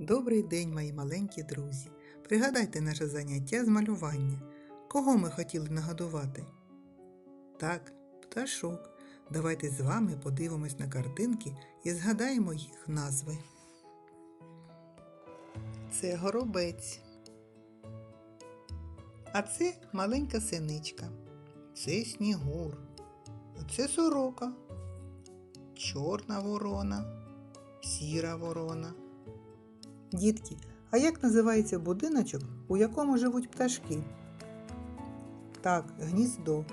Добрий день, мої маленькі друзі. Пригадайте наше заняття з малювання. Кого ми хотіли нагодувати? Так, пташок. Давайте з вами подивимось на картинки і згадаємо їх назви. Це горобець. А це маленька синичка. Це снігур. А це сорока. Чорна ворона, сіра ворона. Дітки, а як називається будиночок, у якому живуть пташки? Так, гніздо.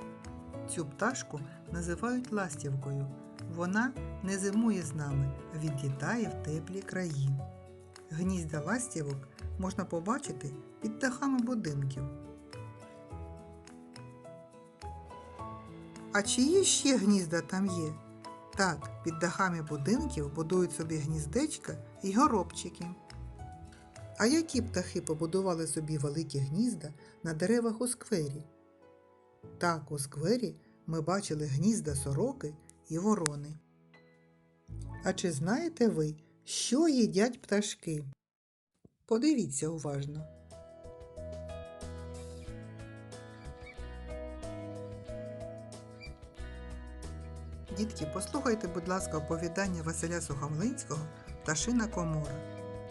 Цю пташку називають ластівкою. Вона не зимує з нами, а відлітає в теплі краї. Гнізда ластівок можна побачити під дахами будинків. А чиї ще гнізда там є? Так, під дахами будинків будують собі гніздечка і горобчики. А які птахи побудували собі великі гнізда на деревах у сквері? Так, у сквері ми бачили гнізда сороки і ворони. А чи знаєте ви, що їдять пташки? Подивіться уважно. Дітки, послухайте, будь ласка, оповідання Василя Сухомлинського Пташина комора.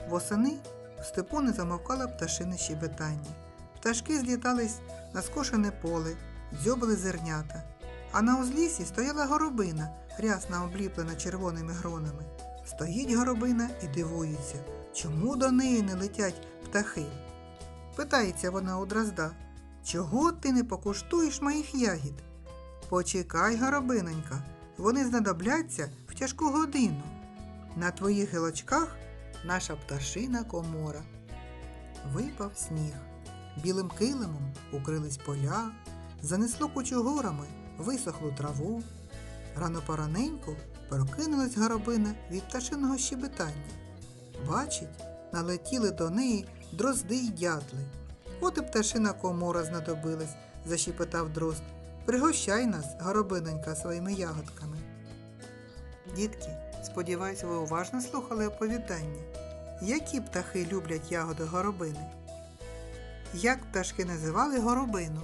Восени в степу не замовкало пташине щебетання. Пташки злітались на скошене поле, дзьобили зернята. А на узлісі стояла горобина, рясна обліплена червоними гронами. Стоїть горобина і дивується, чому до неї не летять птахи. Питається вона у дрозда, чого ти не покуштуєш моїх ягід? Почекай, горобинонька, вони знадобляться в тяжку годину. На твоїх гілочках наша пташина комора. Випав сніг. Білим килимом укрились поля, занесло кучугорами висохлу траву. Рано пораненько прокинулась горобина від пташиного щебетання. Бачить, налетіли до неї дрозди й дятли. От і пташина комора знадобилась, защепетав дрозд. Пригощай нас, горобинонька, своїми ягодками. Дітки, сподіваюсь, ви уважно слухали оповідання. Які птахи люблять ягоди горобини? Як пташки називали горобину?